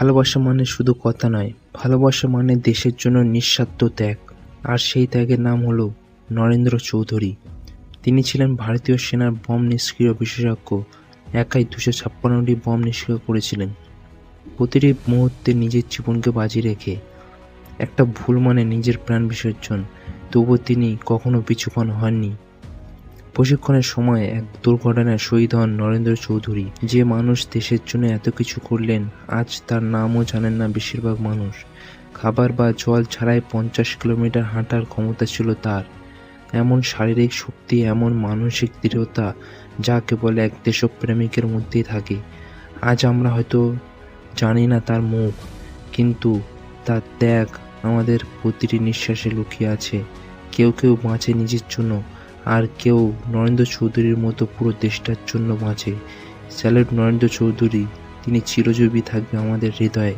ভালোবাসা মানে শুধু কথা নয়, ভালোবাসা মানে দেশের জন্য নিঃস্বার্থ ত্যাগ। আর সেই ত্যাগের নাম হলো নরেন্দ্র চৌধুরী। তিনি ছিলেন ভারতীয় সেনার বম নিষ্ক্রিয় বিশেষজ্ঞ, একাই দুশো ছাপ্পান্নটি বম নিষ্ক্রিয় করেছিলেন। প্রতিটি মুহূর্তে নিজের জীবনকে বাজি রেখে, একটা ভুল মানে নিজের প্রাণ বিসর্জন, তবুও তিনি কখনো পিছুপান হননি। প্রশিক্ষণের সময় এক দুর্ঘটনায় শহীদ হন নরেন্দ্র চৌধুরী। যে মানুষ দেশের জন্য এত কিছু করলেন, আজ তার নামও জানেন না বেশিরভাগ মানুষ। খাবার বা জল ছাড়াই পঞ্চাশ কিলোমিটার হাঁটার ক্ষমতা ছিল তার। এমন শারীরিক শক্তি, এমন মানসিক দৃঢ়তা, যা কেবল এক দেশপ্রেমিকের মধ্যেই থাকে। আজ আমরা হয়তো জানি না তার মুখ, কিন্তু তার ত্যাগ আমাদের প্রতিটি নিঃশ্বাসে লুকিয়ে আছে। কেউ কেউ বাঁচে নিজের জন্য। আর কেউ নরেন্দ্র চৌধুরীর মতো পুরো দেশটার জন্য বাঁচে। স্যালুট নরেন্দ্র চৌধুরী, তিনি চিরজীবী থাকবে আমাদের হৃদয়ে।